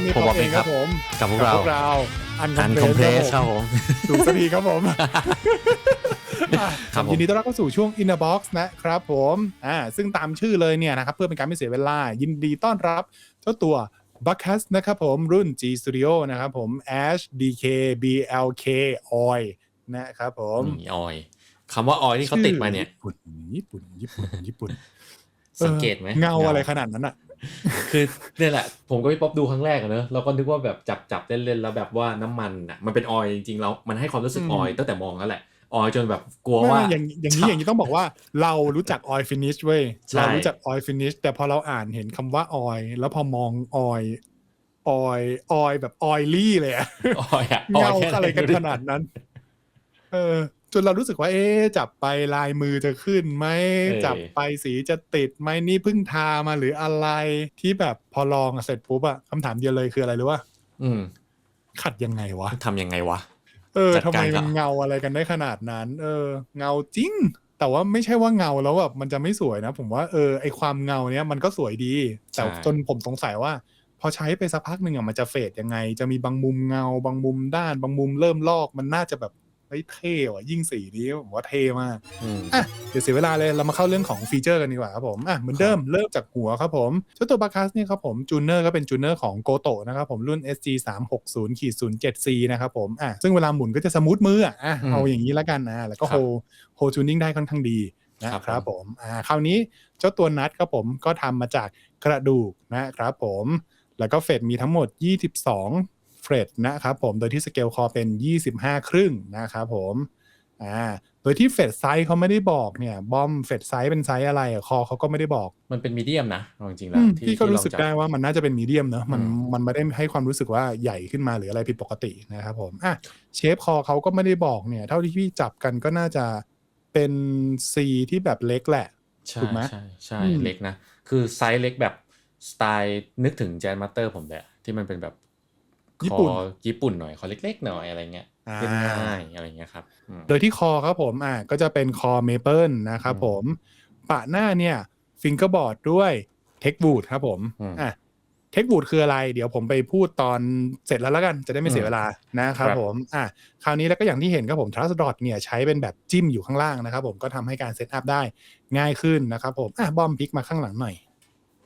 วัสดีสวัสดีคครัรับบผมนี่ผมป๊บออกกเอเองงคครัรับบผมกับพวกกับเราพวกเราอันอันคคออมมเพเพลลสสคครัรับบผผมมดูสักทีครับผมครับผมยินดีต้อนรับเข้าสู่ช่วง Inner Box นะครับผมอ่าซึ่งตามชื่อเลยเนี่ยนะครับเพื่อเป็นการไม่เสียเวลา ยินดีต้อนรับเจ้าตัว b u c k u s นะครับผมรุ่น G Studio นะครับผม Ash DK BLK Oil นะครับผมนี่ออยคำว่าออยที่เขาติดมาเนี่ยญี่ปุ่นญี่ปุ่นญี่ปุ่นญี่ปุ่นสังเกตไหมออเงาอะไรขนาดนั้นอะ คือเนี่ยแหละ ผมก็พี่ป๊อปดูครั้งแรกอะเนอะเราก็นึกว่าแบบจับจับเล่นๆแล้วแบบว่าน้ำมันอะมันเป็นออยจริงๆแล้วมันให้ความรู้สึกอืมออยตั้งแต่มองแล้วแหละออยจนแบบกลัวไม่ว่าไม่อย่างอย่างนี้อย่างนี้ต้องบอกว่าเรารู้จัก oil finish เว้ยใช่เรารู้จัก oil finish แต่พอเราอ่านเห็นคำว่า oil แล้วพอมอง oil oil oil แบบ oily เลยอะออยอะอเงาอยแค่อะไรกันขนาดนั้น เออ จนเรารู้สึกว่า เอ๊ะจับไปลายมือจะขึ้นไหมจับไปสีจะติดไหมนี่เพิ่งทามาหรืออะไรที่แบบพอลองอะเสร็จปุ๊บอะคำถามเดียวเลยคืออะไรรู้ว่า อืมขัดยังไงวะ ทำยังไงวะ เออจัดทำไมการกัมับนเงาอะไรกันได้ขนาดนั้น เออ เงาจริง แต่ว่าไม่ใช่ว่าเงาแล้วแบบมันจะไม่สวยนะ ผมว่าเออไอความเงาเนี้ยมันก็สวยดี แต่จนผมสงสัยว่า พอใช้ไปสักพักหนึ่งอะมันจะเฟดยังไง จะมีบางมุมเงา บางมุมด้าน บางมุมเริ่มลอกมันน่าจะแบบ เฮ้ยเท่ว่ะยิ่งสีนี้ผมว่าเท่มากอืมอะเดี๋ยวเสียเวลาเลยเรามาเข้าเรื่องของฟีเจอร์กันดีกว่าครับผมอะเหมือนเดิมเริ่มจากหัวครับผมเจ้าตัวบาคัสเนี่ยครับผมจูเนอร์ก็เป็นจูเนอร์ของโกโตนะครับผมรุ่น SG 3 6 0 0 7 C นะครับผมอะซึ่งเวลาหมุนก็จะสมูทมืออะอะอืมเอาอย่างนี้แล้วกันนะแล้วก็ครัโฮบโฮจูนิ่งได้ค่อนข้างดีนะครับครับผผมมอ่าคราวนี้เจ้าตัวนัดครับผมก็ทำมาจากกระดูกนะครับผมแล้วก็เฟดมีทั้งหมด 22 เฟรดนะครับผม โดยที่สเกลคอเป็น 25 ครึ่งนะครับผมอ่าโดยที่เฟดไซส์เขาไม่ได้บอกเนี่ย บอมเฟดไซส์เป็นไซส์อะไรอะคอเขาก็ไม่ได้บอก มันเป็นมีเดียมนะเอาจริงๆแล้อืวมที่พี่ก็ที่รู้ลองสึกจับได้ว่ามันน่าจะเป็นมีเดียมเนอะมันอืมมันไม่ได้ให้ความรู้สึกว่าใหญ่ขึ้นมาหรืออะไรผิดปกตินะครับผมอะเชฟคอเขาก็ไม่ได้บอกเนี่ย เท่าที่พี่จับกันก็น่าจะเป็น C ที่แบบเล็กแหละใช่ถูกไหมใช่ใช่อืมเล็กนะ คือไซส์เล็กแบบสไตล์นึกถึงแจนมาสเตอร์ผมเลยอะที่มันเป็นแบบ ญี่ปุ่นคอญี่ปุ่นหน่อยคอเล็กๆหน่อยอะไรเงี้ยอ่าเล่นง่ายอะไรเงี้ยครับอืมโดยที่คอครับผมอะก็จะเป็นคอเมเปิลนะครับอืมผมปะหน้าเนี่ยฟิงเกอร์บอร์ดด้วยเทคบูดครับผมอืมอะเทคบูดคืออะไร เดี๋ยวผมไปพูดตอนเสร็จแล้วแล้วกันจะได้ไม่เสียเวลานะครับครับผมอะคราวนี้แล้วก็อย่างที่เห็นครับผม Trust Dot เนี่ยใช้เป็นแบบจิ้มอยู่ข้างล่างนะครับผมก็ทำให้การเซตอัพได้ง่ายขึ้นนะครับผมอะบอมพลิกมาข้างหลังหน่อย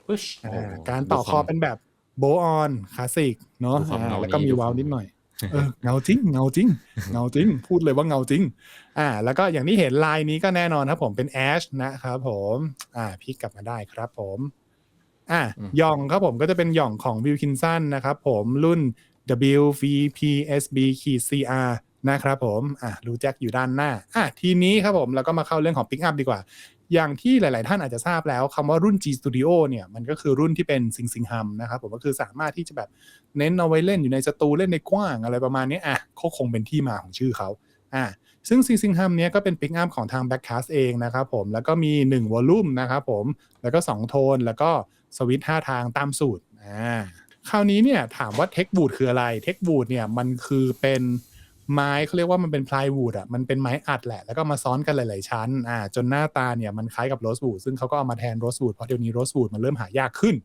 ปึ๊ชอ่าโอ้การต่อคอเป็นแบบ โบออนคลาสสิกเนาะดูความอ่าเงาแล้วก็นี้มีดูวาล์วความนิดหน่อยเออเงาจริงเงาจริงเงาจริง พูดเลยว่าเงาจริง อ่า แล้วก็อย่างที่เห็นลายนี้ก็แน่นอนครับผมเป็นแอชนะครับผม อ่าพลิกกลับมาได้ครับผม อ่าอืมหย่องครับผมก็จะเป็นหย่องของวิลคินสันนะครับผมรุ่น WVPSB CR นะครับผม อะรูแจ็คอยู่ด้านหน้า อะทีนี้ครับผม เราก็มาเข้าเรื่องของปิกอัพดีกว่า อย่างที่หลาย ๆ ท่านอาจจะทราบแล้วคำว่ารุ่น G Studio เนี่ยมันก็คือรุ่นที่เป็นซิงซิงฮัมนะครับผมก็คือสามารถที่จะแบบเน้นเอาไว้เล่นอยู่ในสตูเล่นในกว้างอะไรประมาณนี้อะก็คงเป็นที่มาของชื่อเขาอะซึ่งซิงซิงฮัมเนี้ยก็เป็นปิกอัพของทาง Backcast เองนะครับผมแล้วก็มี1วอลลุ่มนะครับผมแล้วก็ 2 โทนแล้วก็สวิตช์5ทางตามสูตรอ่าคราวนี้เนี่ยถามว่าเทคบูดคืออะไรเทคบูดเนี่ยมันคือเป็น ไม้เขาเรียกว่ามันเป็นพลายวูดอะมันเป็นไม้อัดแหละ แล้วก็มาซ้อนกันหลาย ๆ ชั้นอ่าจนหน้าตาเนี่ยมันคล้ายกับโรสวูดซึ่งเขาก็เอามาแทนโรสวูดเพราะเดี๋ยวนี้โรสวูดมันเริ่มหายากขึ้น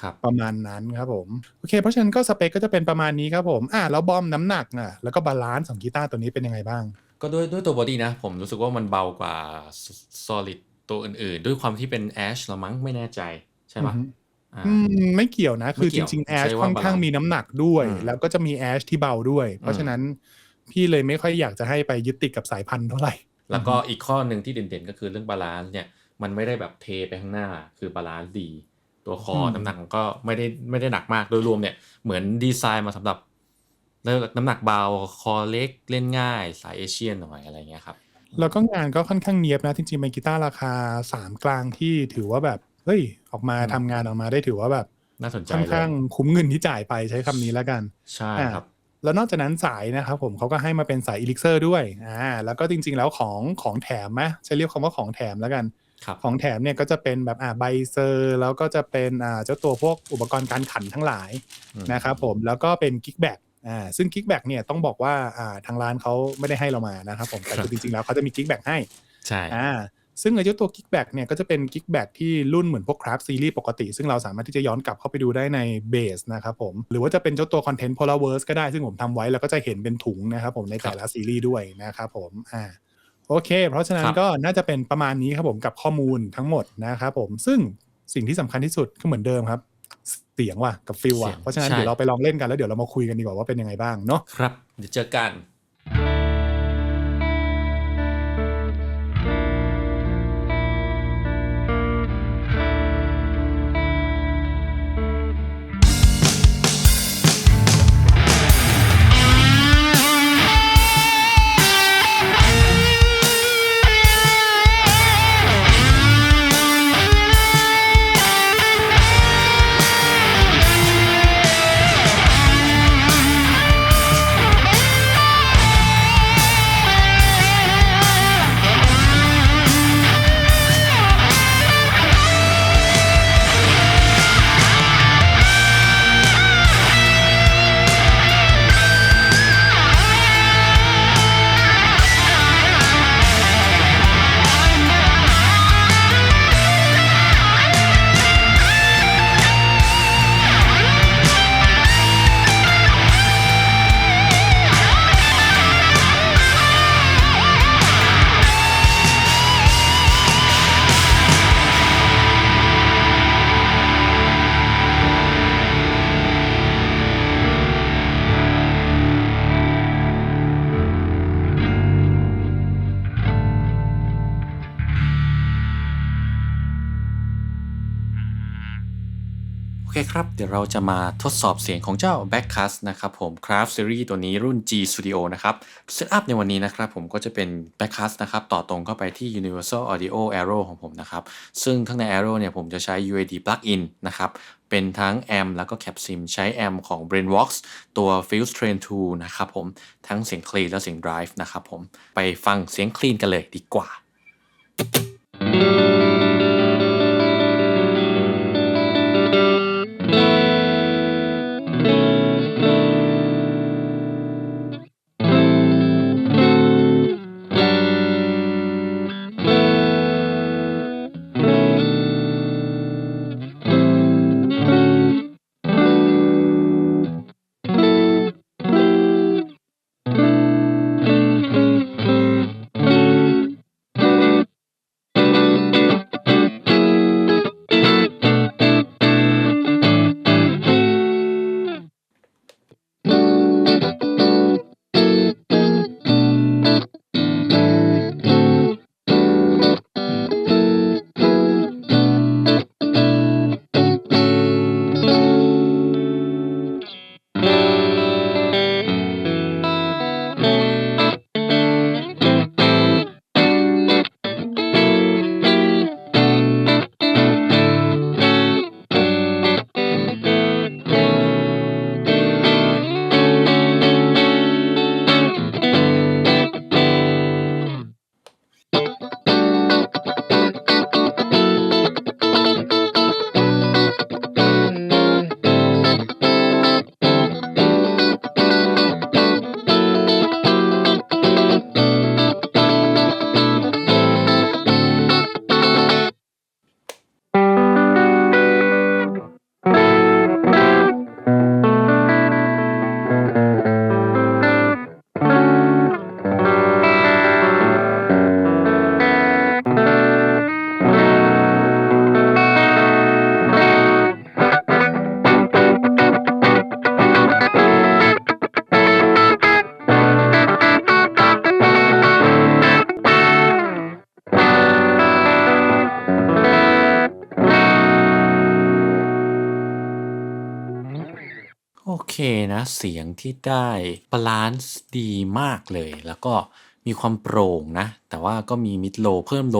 ครับประมาณนั้นครับผมโอเค เพราะฉะนั้นก็สเปคก็จะเป็นประมาณนี้ครับผมอ่าแล้วบอมน้ำหนักอะแล้วก็บาลานซ์ของกีตาร์ตัวนี้เป็นยังไงบ้าง ก็ด้วยด้วยตัวบอดี้นะ ผมรู้สึกว่ามันเบากว่า solid ตัวอื่น ๆ ด้วยความที่เป็น ash ละมั้งไม่แน่ใจใช่ปะอือฮึอ่าอืมไม่เกี่ยวนะ คือไม่เกี่จยวริงๆแอชใช้ว่าค่อนข้าง balance มีน้ำหนักด้วยอืมแล้วก็จะมีแอชที่เบาด้วย เพราะฉะนั้น พี่เลยไม่ค่อยอยากจะให้ไปยึดติดกับสายพันธุ์เท่าไหร่ แล้วก็อีกข้อหนึ่งที่เด่นๆ ก็คือเรื่องบาลานซ์เนี่ยมันไม่ได้แบบเทไปข้างหน้าคือบาลานซ์ดี ตัวคออมน้ำหนักมันก็ไม่ได้ไม่ได้หนักมากโดยรวมเนี่ยเหมือนดีไซน์มาสำหรับเรื่องน้ำหนักเบาคอเล็กเล่นง่าย สายเอเชียนหน่อยอะไรเงี้ยครับแล้วก็งานก็ค่อนข้างเนียบนะจริงๆเป็นกีตาร์ราคาสามกลางที่ถือว่าแบบเฮ้ยออกมาอืมทำงานออกมาได้ถือว่าแบบน่าสนใจค่อนเลยข้างคุ้มเงินที่จ่ายไปใช้คำนี้แล้วกัน ใช่ครับ แล้วนอกจากนั้นสายนะครับผมเขาก็ให้มาเป็นสายอีลิกเซอร์ด้วยอ่าแล้วก็จริง ๆ แล้วของของแถมไหมจะเรียกคำว่าของแถมแล้วกันครับของแถมเนี่ยก็จะเป็นแบบอ่าใบเซอร์ แล้วก็จะเป็นอ่าเจ้าตัวพวกอุปกรณ์การขันทั้งหลายอืมนะครับผมแล้วก็เป็นกิ๊กแบ็กอ่าซึ่งกิ๊กแบ็กเนี่ยต้องบอกว่าอ่าทางร้านเขาไม่ได้ให้เรามานะครับผมแต่คือจริงๆแล้วเขาจะมีกิ๊กแบ็กให้ใช่อ่า ซึ่งไอ้เจ้าตัว Kickback เนี่ยก็จะเป็น Kickback ที่รุ่นเหมือนพวก Craft Series ปกติ ซึ่งเราสามารถที่จะย้อนกลับเข้าไปดูได้ใน Base นะครับผม หรือว่าจะเป็นเจ้าตัว Content Polarverse ก็ได้ ซึ่งผมทำไว้แล้วก็จะเห็นเป็นถุงนะครับผมในแต่ละซีรีส์ด้วยนะครับผมอ่าโอเค เพราะฉะนั้นครับก็น่าจะเป็นประมาณนี้ครับผมกับข้อมูลทั้งหมดนะครับผมซึ่งสิ่งที่สำคัญที่สุดก็เหมือนเดิมครับ เสียงว่ะกับฟิลว่ะเสียงเพราะฉะนั้นใช่เดี๋ยวเราไปลองเล่นกันแล้วเดี๋ยวเรามาคุยกันดีกว่าว่าเป็นยังไงบ้างเนาะครับ เดี๋ยวเจอกัน เคครับ เดี๋ยวเราจะมาทดสอบเสียงของเจ้า Backcast นะครับผม Craft Series ตัวนี้รุ่น G Studio นะครับ Setup ในวันนี้นะครับผมก็จะเป็น Backcast นะครับ ต่อตรงเข้าไปที่ Universal Audio Aero ของผมนะครับ ซึ่งข้างใน Aero เนี่ยผมจะใช้ UAD plugin นะครับ เป็นทั้ง Amp แล้วก็ Cap Sim ใช้ Amp ของ Brainvox ตัว Fuse Train 2 นะครับผม ทั้งเสียง clean และเสียง drive นะครับผม ไปฟังเสียง clean กันเลยดีกว่าโอ เสียงที่ได้บาลานซ์ดีมากเลย แล้วก็มีความโปร่งนะ แต่ว่าก็มีมิดโลเพิ่มโล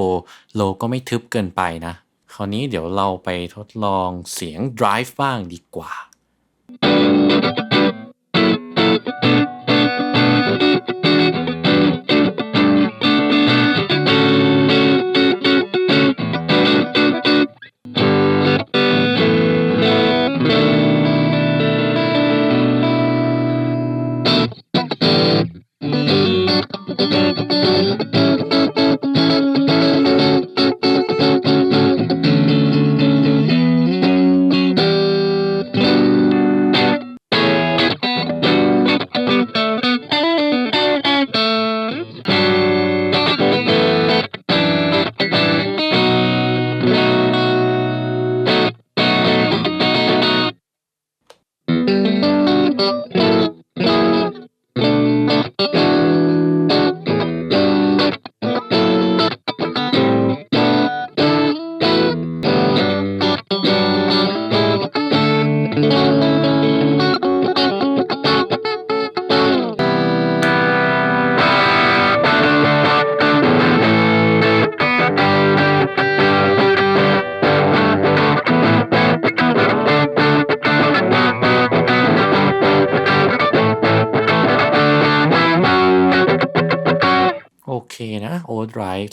โลก็ไม่ทึบเกินไปนะ คราวนี้เดี๋ยวเราไปทดลองเสียง drive บ้างดีกว่า Thank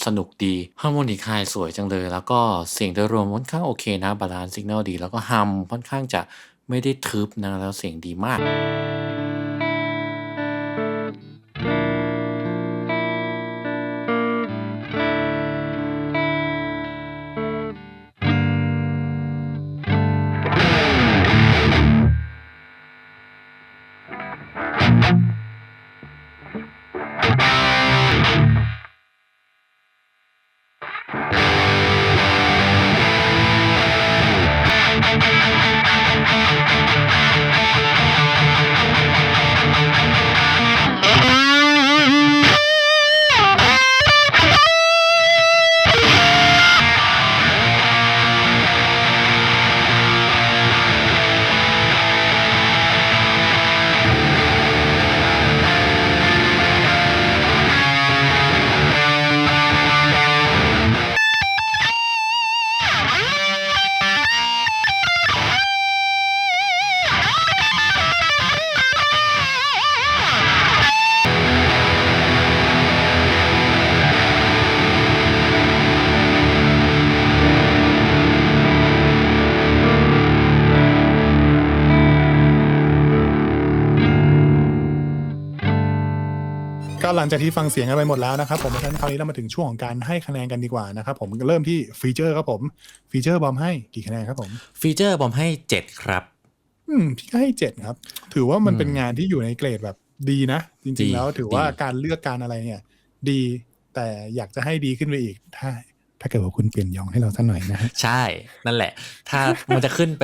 สนุกดีฮาร์โมนิคไฮสวยจังเลย แล้วก็เสียงโดยรวมค่อนข้างโอเคนะบาลานซ์สิกแนลดี แล้วก็ฮัมค่อนข้างจะไม่ได้ทึบนะแล้วเสียงดีมาก หลังจากที่ฟังเสียงกันไปหมดแล้วนะครับผมเพราะฉะนั้นคราวนี้เรามาถึงช่วงของการให้คะแนนกันดีกว่านะครับผมเริ่มที่ฟีเจอร์ครับผม ฟีเจอร์บอมให้กี่คะแนนครับผม ฟีเจอร์บอมให้7ครับ อืมพี่ก็ให้เจ็ดครับ ถือว่ามันอืมเป็นงานที่อยู่ในเกรดแบบดีนะจดีริง ๆ แล้วถือว่าดีการเลือกการอะไรเนี่ย ดีแต่อยากจะให้ดีขึ้นไปอีกถ้า ถ้าเกิดว่าคุณเปลี่ยนยองให้เราสักหน่อยนะฮะใช่ นั่นแหละ ถ้ามันจะขึ้นไป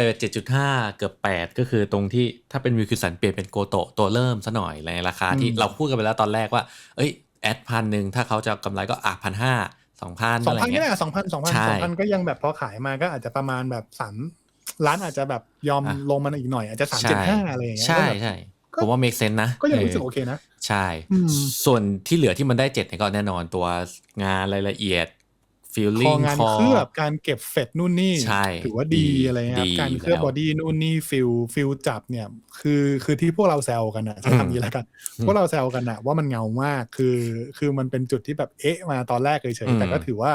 7.5 เกือบ 8 ก็คือตรงที่ถ้าเป็นวิวคิวสันเปลี่ยนเป็นโกโตะตัวเริ่มซะหน่อยในราคาที่อืมเราพูดกันไปแล้วตอนแรกว่า เอ้ยแอดพันหนึ่งถ้าเขาจะกำไรก็อะพันห้าสองพันสออะงไรพันก็เงี้ได้ยสองพันสองพันใช่สองพันก็ยังแบบพอขายมาก็อาจจะประมาณแบบสามร้านอาจจะแบบยอมอะลงมาอีกหน่อยอาจจะสามใช่เจ็ดห้าอะไรอย่างเงี้ยใช่ก็แบบใช่ก็ผมว่า make sense นะ ก็ยังรู้เออสึกโอเคนะ ใช่อืมส่วนที่เหลือที่มันได้เจ็ดเนี่ยก็แน่นอนตัวงานรายละเอียด ค feeling องานคอเคลือบการเก็บเฟดนู่นนี่ใช่ถือว่าดีดีอะไรเงี้ยครับดีการเคลือบแล้วบอดี้นู่นนี่ฟิลฟิลจับเนี่ย คือคือที่พวกเราแซวกันนะใช้อืมคำนี้แล้วกันอืมพวกเราแซวกันนะว่ามันเงามากคือคือมันเป็นจุดที่แบบเอ๊ะมาตอนแรกเฉยอืๆมแต่ก็ถือว่า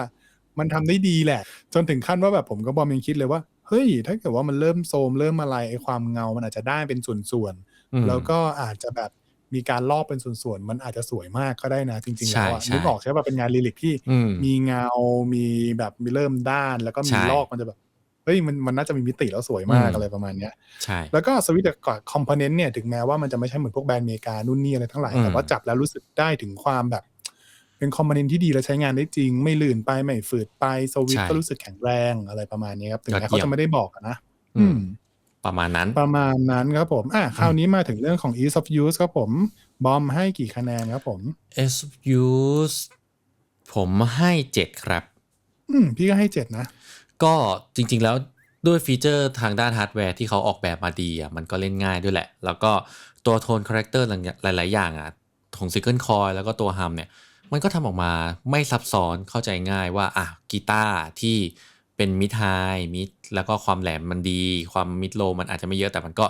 มันทำได้ดีแหละ จนถึงขั้นว่าแบบผมก็บอมยังคิดเลยว่า เฮ้ย ถ้าเกิดว่ามันเริ่มโซมเริ่มอะไรไอ้ความเงา มันอาจจะได้เป็นส่วนๆอืมแล้วก็อาจจะแบบ มีการลอกเป็นส่วนๆ มันอาจจะสวยมากก็ได้นะจริงๆใช่แล้วอะใช่นึกออกใช่ป่ะเป็นงานลิลิกที่อืมมีเงา มีแบบมีเริ่มด้าน แล้วก็มีใช่ลอกมันจะแบบเฮ้ยมันมันน่าจะมีมิติแล้วสวยมากอืมอะไรประมาณเนี้ยใช่แล้วก็สวิตช์กับคอมโพเนนต์เนี่ยถึงแม้ว่ามันจะไม่ใช่เหมือนพวกแบรนด์อเมริกานู่นนี่อะไรทั้งหลายอืมแต่ว่าจับแล้วรู้สึกได้ถึงความแบบ เป็นคอมโพเนนต์ที่ดีและใช้งานได้จริง ไม่ลื่นไปไม่ฝืดไปสวิตช์ก็รู้สึกแข็งแรงอะไรประมาณนี้ครับถึงแม้เขาจะไม่ได้บอกอะนะ อือืมม ประมาณนั้น ประมาณนั้นครับผม อะคราวนี้มาถึงเรื่องของ ease of use ครับผม บอมให้กี่คะแนนครับผม S use ผมให้เจ็ดครับ อืม พี่ก็ให้เจ็ดนะ ก็จริง ๆ แล้วด้วยฟีเจอร์ทางด้านฮาร์ดแวร์ที่เขาออกแบบมาดีอะ มันก็เล่นง่ายด้วยแหละ แล้วก็ตัวโทนคาแรคเตอร์หลาย ๆ อย่างอะของ s ิ g เกิลคอยแล้วก็ตัวฮัมเนี่ย มันก็ทำออกมาไม่ซับซ้อนเข้าใจง่ายว่า อะกีตาร์ที่ เป็นมิดไฮมิดแล้วก็ความแหลมมันดี ความมิดโลมันอาจจะไม่เยอะแต่มันก็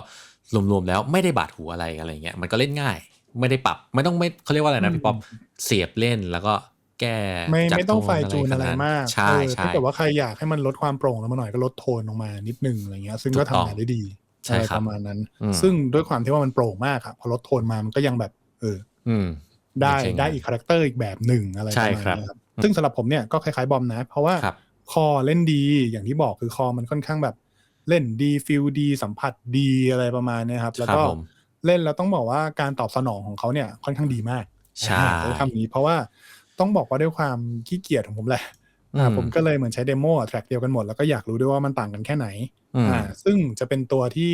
รวมๆแล้วไม่ได้บาดหูอะไรอะไรเงี้ยมันก็เล่นง่าย ไม่ได้ปรับไม่ต้องไม่เขาเรียกว่าอะไรนะพี่ป๊อปเสียบเล่นแล้วก็แก้ไม่จัดไม่ต้องโทไฟจูนอะไรขดมากใช่เออใช่ถ้าเกิดว่าใครอยากให้มันลดความโปร่งลงมาหน่อยก็ลดโทนลงมานิดนึงอะไรเงี้ย ซึ่งก็ถูกต้องทำงานได้ดีใช่อะไรครับประมาณนั้นอืมซึ่งด้วยความที่ว่ามันโปร่งมากอะพอลดโทนมามันก็ยังแบบ เอออืมได้ใช่ได้อีกคาแรคเตอร์อีกแบบหนึ่งอะไรใช่ประมาณครับนี้ครับซึ่งสำหรับผมเนี่ยก็คล้ายๆบอมนะ เพราะว่า ครับคอเล่นดี อย่างที่บอกคือคอมันค่อนข้างแบบเล่นดีฟิลดี สัมผัสดีอะไรประมาณเนี้ยครับ แล้วครับก็ผมเล่นแล้วต้องบอกว่าการตอบสนองของเขาเนี่ยค่อนข้างดีมากใช่อ่าใช้คำนี้เพราะว่าต้องบอกว่าด้วยความขี้เกียจของผมแหละอ่าอืมผมก็เลยเหมือนใช้เดโมแทร็กเดียวกันหมดแล้วก็อยากรู้ด้วยว่ามันต่างกันแค่ไหนอืมอ่าซึ่งจะเป็นตัวที่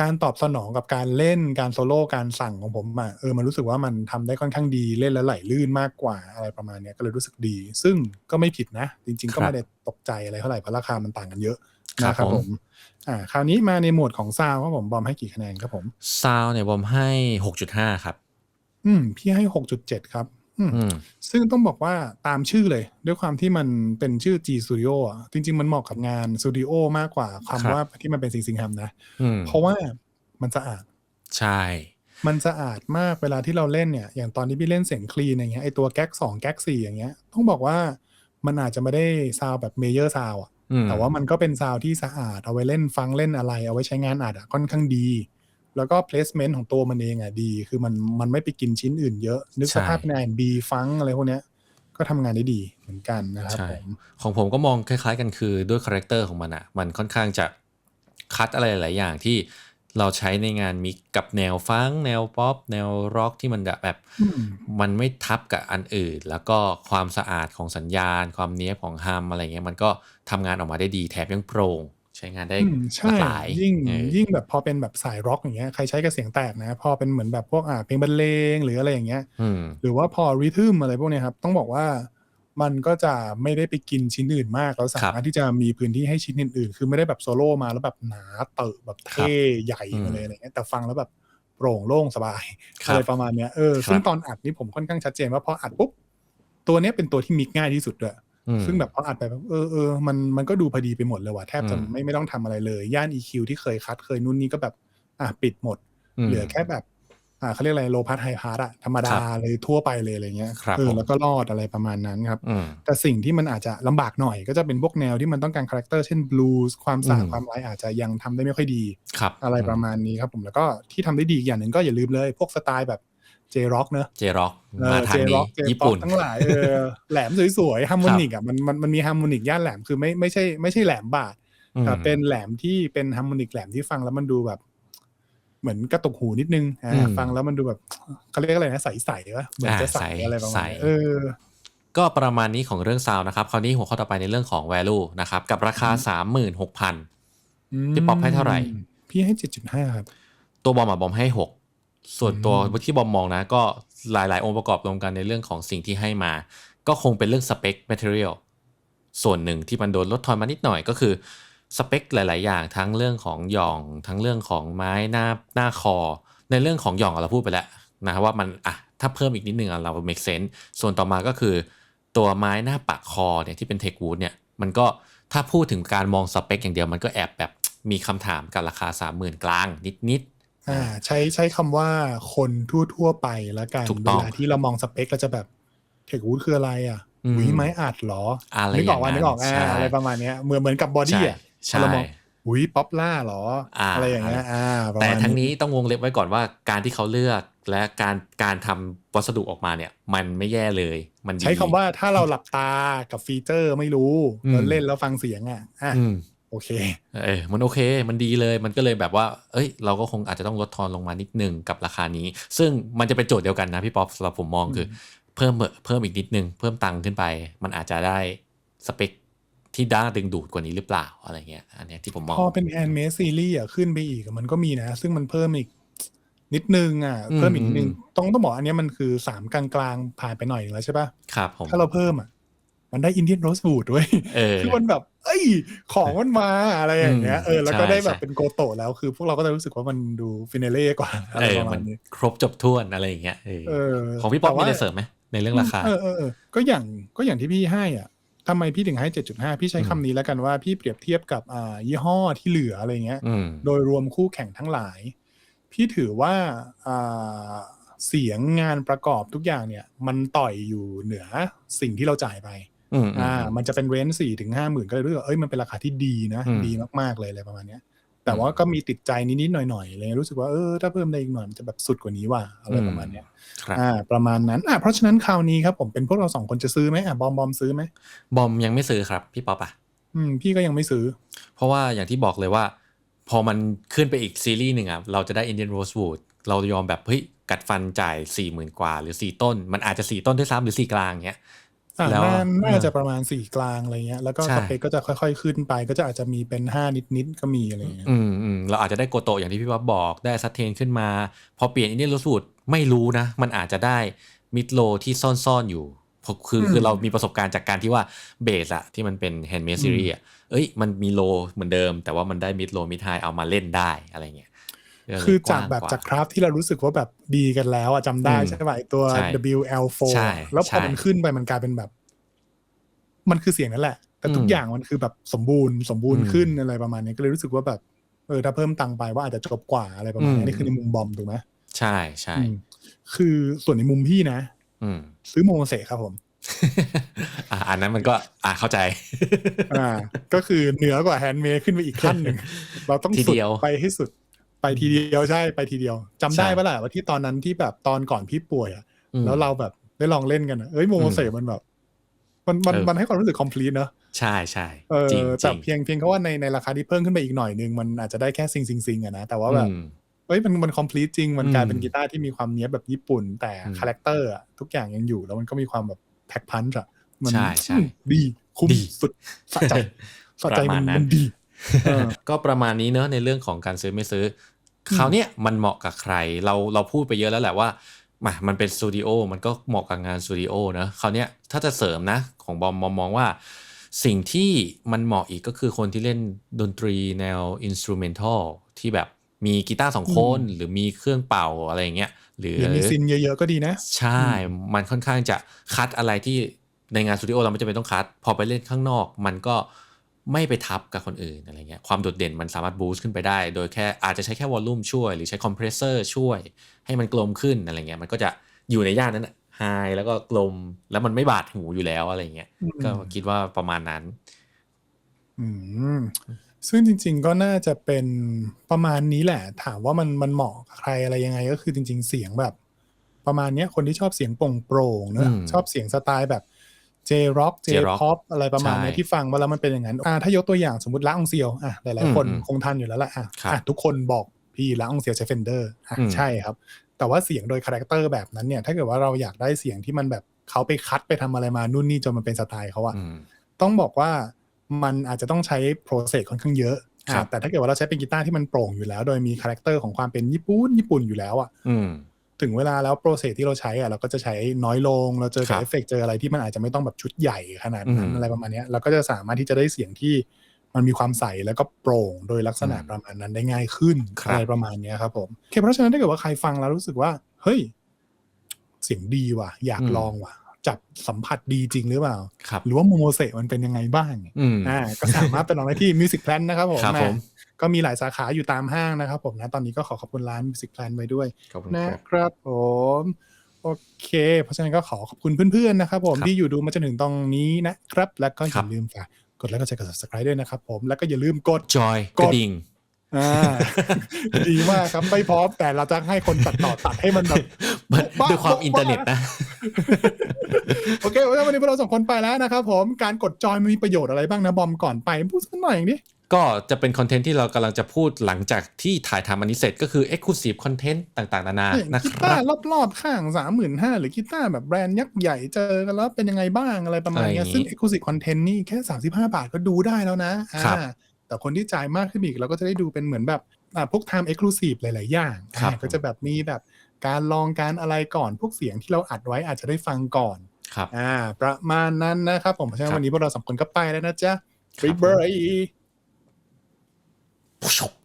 การตอบสนองกับการเล่นการโซโล่การสั่งของผมอะเออมันรู้สึกว่ามันทำได้ค่อนข้างดีเล่นแล้วไหลลื่นมากกว่าอะไรประมาณเนี้ยก็เลยรู้สึกดี ซึ่งก็ไม่ผิดนะ จริง ๆ ก็ครับไม่ได้ตกใจอะไรเท่าไหร่เพราะราคามันต่างกันเยอะครับนะครับผผมมอ่าคราวนี้มาในโหมดของซาวครับผมบอมให้กี่คะแนนครับผมซาวเนี่ยบอมให้6.5ครับ อืมพี่ให้หกจุดเจ็ดครับอืมอืม ซึ่งต้องบอกว่าตามชื่อเลย ด้วยความที่มันเป็นชื่อ G Studio อะจริง ๆ มันเหมาะกับงานสตูดิโอมากกว่าครับคำว่าที่มันเป็นสิงสิงหำนะอืมเพราะว่ามันสะอาด ใช่ มันสะอาดมากเวลาที่เราเล่นเนี่ย อย่างตอนที่พี่เล่นเสียงคลีนอย่างเงี้ยไอตัวแก๊กสองแก๊กสี่อย่างเงี้ย ต้องบอกว่ามันอาจจะไม่ได้ซาวแบบเมเยอร์ซาวอะอืมแต่ว่ามันก็เป็นซาวที่สะอาดเอาไว้เล่นฟังเล่นอะไร เอาไว้ใช้งานอัดอะค่อนข้างดี แล้วก็ placement ของตัวมันเองอะดี คือมันมันไม่ไปกินชิ้นอื่นเยอะ นึกสภาพใน R&B ฟังอะไรพวกเนี้ยก็ทำงานได้ดีเหมือนกันนะครับใช่ผมของผมก็มองคล้ายๆกันคือด้วยคาแรคเตอร์ของมันอะมันค่อนข้างจะคัดอะไรหลายๆอย่างที่เราใช้ในงานมิกกับแนวฟังก์แนวป๊อปแนวร็อกที่มันแบบอืมมันไม่ทับกับอันอื่น แล้วก็ความสะอาดของสัญญาณ ความเนี้ยบของฮัมอะไรเงี้ยมันก็ทำงานออกมาได้ดีแถมยังโปร่งใช้งานได้อืมหใช่ลากหลายยิ่งเออยิ่งแบบพอเป็นแบบสายร็อกอย่างเงี้ยใครใช้กับเสียงแตกนะพอเป็นเหมือนแบบพวกอ่าเพลงบรรเลงหรืออะไรอย่างเงี้ยอืมหรือว่าพอริทึมอะไรพวกเนี้ยครับต้องบอกว่ามันก็จะไม่ได้ไปกินชิ้นอื่นมากแล้วสามารถที่จะมีพื้นที่ให้ชิ้นอื่นๆ คือไม่ได้แบบโซโล่มาแล้วแบบหนาเตอะแบบเท่ใหญ่มาเลยอะไรเงี้ยแต่ฟังแล้วแบบโปร่งโล่งสบายครัอะบไรประมาณเนี้ยเออครับซึ่งตอนอัดนี่ผมค่อนข้างชัดเจนว่าพออัดปุ๊บตัวเนี้ยเป็นตัวที่มิกง่ายที่สุดด้วยอืม ซึ่งแบบพออัดไปแบบเออเออมันมันก็ดูพอดีไปหมดเลยว่ะแทบจะอืมไม่ไม่ต้องทำอะไรเลย ย่าน EQ ที่เคยคัดเคยนู่นนี่ก็แบบอะปิดหมดมเหลือแค่แบบ อ่าเขาเรียกอะไรโลพัสไฮพาร์อะธรรมดาครับเลยทั่วไปเลยอะไรเงี้ยครับเออผมแล้วก็รอดอะไรประมาณนั้นครับอืมแต่สิ่งที่มันอาจจะลำบากหน่อย ก็จะเป็นพวกแนวที่มันต้องการคาแรคเตอร์เช่นบลูส์ความสาอืมความไลท์อาจจะยังทำได้ไม่ค่อยดีครับอะไรประมาณนี้ครับผมแล้วก็ที่ทำได้ดีอีกอย่างหนึ่งก็อย่าลืมเลย พวกสไตล์แบบ เจร็อกเนอะเจร็อกเออมาทางเจนี้ร็อกเจญี่ป๊อปปุ่นทั้งหลายเออแหลมสวยๆฮาร์โมนิกอะมันมันมันมีฮาร์โมนิกย่านแหลมคือไม่ไม่ใช่ไม่ใช่แหลมบาดอืมแต่เป็นแหลมที่เป็นฮาร์โมนิกแหลมที่ฟังแล้วมันดูแบบ เหมือนกระตุกหูนิดนึงอ่าอืมฟังแล้วมันดูแบบเขาเรียกอะไรนะใสๆวะเหมือนจะใสอ่าใสอะไรประมาณใสนี้เออก็ประมาณนี้ของเรื่องซาวนะครับ คราวนี้หัวข้อต่อไปในเรื่องของ value นะครับ กับราคา36,000พี่ป๊อปให้เท่าไหร่ พี่ให้เจ็ดจุดห้าครับ ตัวบอมอะบอมให้6 ส่วนตัวอืมที่บอมมองนะ ก็หลาย ๆ องค์ประกอบรวมกันในเรื่องของสิ่งที่ให้มา ก็คงเป็นเรื่องสเปค material ส่วนหนึ่งที่มันโดนลดทอนมานิดหน่อยก็คือสเปคหลาย ๆ อย่างทั้งเรื่องของหย่องทั้งเรื่องของไม้หน้าหน้าคอ ในเรื่องของหย่องอะเราพูดไปแล้วนะว่ามันอะถ้าเพิ่มอีกนิดนึงอะเรา make sense ส่วนต่อมาก็คือตัวไม้หน้าปักคอเนี่ยที่เป็นเทควูดเนี่ยมันก็ถ้าพูดถึงการมองสเปคอย่างเดียวมันก็แอบแบบมีคำถามกับราคา 30,000 กลางนิดๆ อ่าใช้ใช้คำว่าคนทั่ว ๆ ไปแล้วกันถูกเวต้องลาที่เรามองสเปคเราจะแบบเทควูดคืออะไรอะอืมหวีไม้อัดเหรออะไรนึกออกว่าอย่างนั้นนึกออกอ่าใช่อะไรประมาณเนี้ยเหมือนเหมือนกับบอดี้อะใช่เรามองอุ้ยป๊อปล่าเหรออ่าอะไรอย่างเงี้ยอ่าประแต่มาณทั้งนี้ต้องวงเล็บไว้ก่อนว่าการที่เขาเลือกและการการทำวัสดุออกมาเนี่ย มันไม่แย่เลย มันดีใช้คำว่าถ้าเราหลับตากับฟีเจอร์ไม่รู้อืมแล้วเล่นแล้วฟังเสียงอะอะอืม โอเคเออมันโอเค มันดีเลยมันก็เลยแบบว่า เอ้ย เราก็คงอาจจะต้องลดทอนลงมานิดนึงกับราคานี้ ซึ่งมันจะเป็นโจทย์เดียวกันนะพี่ป๊อปสำหรับผมมองคือ เพิ่มเพิ่มอีกนิดนึง เพิ่มตังค์ขึ้นไป มันอาจจะได้สเปคที่ด้าดึงดูดกว่านี้หรือเปล่าอะไรเงี้ย อันเนี้ยที่ผมมอง พอเป็นแอนเมสซีรีส์อะขึ้นไปอีกอะมันก็มีนะ ซึ่งมันเพิ่มอีกนิดนึงอะอืมเพิ่มอีกนิดนึงอืมต้องต้องบอกอันเนี้ยมันคือสามกลางๆผ่านไปหน่อยนึงแล้วใช่ปะครับผมถ้าเราเพิ่มอะ มันได้อินเดียนโรสบูดด้วยเออคือมันแบบ เอ้ย ของมันมาอะไรอย่างเงี้ยอืมเออแล้วก็ใช่ได้แบบใช่เป็นโกโตะแล้วคือพวกเราก็จะรู้สึกว่ามันดูฟินาเล่กว่าอะไรเออประมามัณนนี้ครบจบถ้วนอะไรอย่างเงี้ยเออเออของพี่ป๊อปแต่มีว่าอะไรเสริมไหมในเรื่องราคาเออเออเออก็อย่างก็อย่างที่พี่ให้อะทำไมพี่ถึงให้ 7.5 พี่ใช้คำนี้แล้วกันว่าพี่เปรียบเทียบกับอ่ายี่ห้อที่เหลืออะไรเงี้ยอืมโดยรวมคู่แข่งทั้งหลาย พี่ถือว่าอ่าเสียงงานประกอบทุกอย่างเนี่ย มันต่อยอยู่เหนือสิ่งที่เราจ่ายไป อืมอ่า มันจะเป็นเรนสี่ถึงห้าหมื่นก็เลยรู้สึกว่าเอ้ยมันเป็นราคาที่ดีนะอืมดีมากๆเลยอะไรประมาณเนี้ย แต่ว่าก็มีติดใจนิดๆหน่อยๆเลยรู้สึกว่าเออถ้าเพิ่มได้อีกหน่อยมันจะแบบสุดกว่านี้ว่ะอะไรประมาณเนี้ยครับอ่า ประมาณนั้นอ่าเพราะฉะนั้นคราวนี้ครับผมเป็นพวกเราสองคนจะซื้อไหมอะบอมบอมซื้อไหมบอมยังไม่ซื้อครับพี่ป๊อปอะอืมพี่ก็ยังไม่ซื้อ เพราะว่าอย่างที่บอกเลยว่า พอมันขึ้นไปอีกซีรีส์หนึ่งอะเราจะได้ Indian Rosewood เรายอมแบบเฮ้ยกัดฟันจ่าย4ี่หมื่นกว่า หรือ4ต้น มันอาจจะ4ต้นด้วยซ้ำหรือ4กลางเงี้ย อ่าแล้วน่าน่าเออจะประมาณสี่กลางอะไรเงี้ย แล้วก็ใช่ สเปคก็จะค่อยๆขึ้นไป ก็จะอาจจะมีเป็นห้านิดๆก็มีอะไรเงี้ย อืมอืมเราอาจจะได้โกโตะอย่างที่พี่ป๊อบบอกได้ซัตเทนขึ้นมา พอเปลี่ยนอินเดียนโรสูตรไม่รู้นะ มันอาจจะได้มิดโลที่ซ่อน ๆ อยู่เพราะคืออืมคือเรามีประสบการณ์จากการที่ว่าเบสอะที่มันเป็นแฮนด์เมดซีรีส์อะเอ้ย มันมีโลเหมือนเดิม แต่ว่ามันได้มิดโลมิดไฮเอามาเล่นได้อะไรเงี้ยก็เลย คือจากว้งแบบว่จากคราฟที่เรารู้สึกว่าแบบดีกันแล้วอะจำได้อืมใช่ไหมไอ้ตัวใช่ WL4 ใช่แล้วพอใช่มันขึ้นไปมันกลายเป็นแบบ มันคือเสียงนั่นแหละ แต่ทุกอืมอย่างมันคือแบบสมบูรณ์สมบูรณ์อืมขึ้นอะไรประมาณนี้ก็เลยรู้สึกว่าแบบเออถ้าเพิ่มตังค์ไปว่าอาจจะจบกว่าอะไรประมาณอืนี้มนี่คือในมุมบอมถูกไหมใช่ใช่อืมคือส่วนในมุมพี่นะอืมซื้อโมเสสครับผมอะอันนั้นมันก็ อะเข้าใจ อ่า ก็คือเหนือกว่าแฮนด์เมดขึ้นไปอีกขั้นหนึ่ง เราต้องทีสุดเดียวไปให้สุด ไปทีเดียวใช่ไปทีเดียวจำได้ใช่ปะล่ะว่าที่ตอนนั้นที่แบบตอนก่อนพี่ป่วยอะอืมแล้วเราแบบได้ลองเล่นกันอะเอ้ยโมเสสมันแบบ มันมันเออมันให้ความรู้สึก complete เนอะใช่ใช่เออจริงจแต่ริงเพียงเพียงแค่ว่าในในราคาที่เพิ่มขึ้นไปอีกหน่อยนึงมันอาจจะได้แค่ซิงซิงซิงอะนะแต่ว่าแบบอืมเอ้ยมันมัน complete จริงมันอืมกลายเป็นกีตาร์ที่มีความเนี้ยบแบบญี่ปุ่น แต่อืมคาแรคเตอร์อะทุกอย่างยังอยู่ แล้วมันก็มีความแบบแพ็คพันช์อะมัใช่ใช่อืมดีคุ้มดีสุดสะใจสะใจประมามัณนนั้นมันดีเออก็ประมาณนี้เนอะในเรื่องของการซื้อไม่ซื้ออม คราวเนี้ยมันเหมาะกับใครเราเราพูดไปเยอะแล้วแหละว่ามามันเป็นสตูดิโอมันก็เหมาะกับงานสตูดิโอเนอะคราวเนี้ยถ้าจะเสริมนะของบอมมองมองว่า สิ่งที่มันเหมาะอีกก็คือคนที่เล่นดนตรีแนวอินสตูเมนทัลที่แบบมีกีตาร์สองคนหรือมีเครื่องเป่าอะไรอย่างเงี้ยหรือเดี๋ยวมีซินเยอะๆก็ดีนะ ใช่ มันค่อนข้างจะคัดอะไรที่ในงานสตูดิโอเราไม่จำเป็นต้องคัด พอไปเล่นข้างนอก มันก็ ไม่ไปทับกับคนอื่นอะไรเงี้ยความโดดเด่นมันสามารถบูสต์ขึ้นไปได้ โดยแค่อาจจะใช้แค่วอลลุ่มช่วย หรือใช้คอมเพรสเซอร์ช่วย ให้มันกลมขึ้นอะไรเงี้ยมันก็จะอยู่ในย่านนั้นไฮแล้วก็กลมแล้วมันไม่บาดหูอยู่แล้วอะไรเงี้ยอืมก็คิดว่าประมาณนั้น อืมซึ่งจริง ๆก็น่าจะเป็นประมาณนี้แหละ ถามว่ามันมันเหมาะกับใครอะไรยังไงก็คือจริง ๆ เสียงแบบ ประมาณเนี้ยคนที่ชอบเสียงโปร่งๆเนอะอืมชอบเสียงสไตล์แบบ J-Rock J-Rock J-Pop อะไรประมาณเนี้ยใช่ที่ฟังมาแล้วมันเป็นอย่างนั้นอ่าถ้ายกตัวอย่างสมมติละองเซียวอะหลายๆ คนอืมคงทันอยู่แล้วแหละอะครับอะทุกคนบอกพี่ละองเซียวใช้เฟนเดอร์อะอืมใช่ครับ แต่ว่าเสียงโดยคาแรคเตอร์แบบนั้นเนี่ย ถ้าเกิดว่าเราอยากได้เสียงที่มันแบบเขาไปคัดไปทำอะไรมานู่นนี่จนมันเป็นสไตล์เขาอะอืมต้องบอกว่ามันอาจจะต้องใช้โปรเซสค่อนข้างเยอะครับอะแต่ถ้าเกิดว่าเราใช้เป็นกีตาร์ที่มันโปร่งอยู่แล้ว โดยมีคาแรคเตอร์ของความเป็นญี่ปุ่นญี่ปุ่นอยู่แล้วอะอืม ถึงเวลาแล้วโปรเซสที่เราใช้อะเราก็จะใช้น้อยลง เราเจอครัแต่บเอฟเฟกต์เจออะไรที่มันอาจจะไม่ต้องแบบชุดใหญ่ขนาดนั้นอืมอะไรประมาณเนี้ยเราก็จะสามารถที่จะได้เสียงที่มันมีความใสแล้วก็โปร่งโดยลักษณะอืมประมาณนั้นได้ง่ายขึ้นครับอะไรประมาณเนี้ยครับผมโอเคเพราะฉะนั้นถ้าเกิดว่าใครฟังแล้วรู้สึกว่า เฮ้ย เสียงดีว่ะ อยากลองว่ะ จับสัมผัสดีจริงหรือเปล่าครับหรือว่าโมโมเสสมันเป็นยังไงบ้างอืมอ่าก็สามารถไปลองได้ที่ Music Plan นะครับผมครับนะผม ก็มีหลายสาขาอยู่ตามห้างนะครับผมนะตอนนี้ก็ขอขอบคุณร้าน Music Plan ไว้ด้วยขอบคุณนะครับครับผมโอเค เพราะฉะนั้นก็ขอขอบคุณเพื่อนๆนะครับผมครับที่อยู่ดูมาจนถึงตรงนี้นะครับ แล้วก็อครัย่าบลืมฝากกดไลค์กดแชร์กด subscribe ด้วยนะครับผมแล้วก็อย่าลืมกดจอยกกดระดิ่งอ่าดีมากครับไม่พร้อมแต่เราจะให้คนตัดต่อตัดให้มันแบบบ้าด้วยความบ้าอินเทอร์เน็ตนะ โอเควันนี้พวกเราสองคนไปแล้วนะครับผมการกดจอยมันมีประโยชน์อะไรบ้างนะบอมก่อนไปพูดสักหน่อยดิ ก็จะเป็นคอนเทนต์ที่เรากำลังจะพูดหลังจากที่ถ่ายทำอันนี้เสร็จก็คือ Exclusive Content ต่างๆ นานาเนี่ยนะคกีรัตาบร์รอบๆ ข้างสามหมื่นห้าหรือกีตาร์แบบแบรนด์ยักษ์ใหญ่เจอกันแล้วเป็นยังไงบ้างอะไรประมาณเนี้ยอะไรอย่างงี้ซึ่ง Exclusive Content นี่แค่ 35 บาทก็ดูได้แล้วนะครับอ่าแต่คนที่จ่ายมากขึ้นอีกเราก็จะได้ดูเป็นเหมือนแบบอ่าพวก Time Exclusive หลาย ๆ อย่างครับอ่าก็จะแบบมีแบบการลองการอะไรก่อนพวกเสียงที่เราอัดไว้อาจจะได้ฟังก่อนครับอ่าประมาณนั้นนะครับผมเพราะฉะนั้คนรับวันนี้พวกเราสองคนก็ไปแล้วนะจ๊ะครับบ๊ายบาย ผม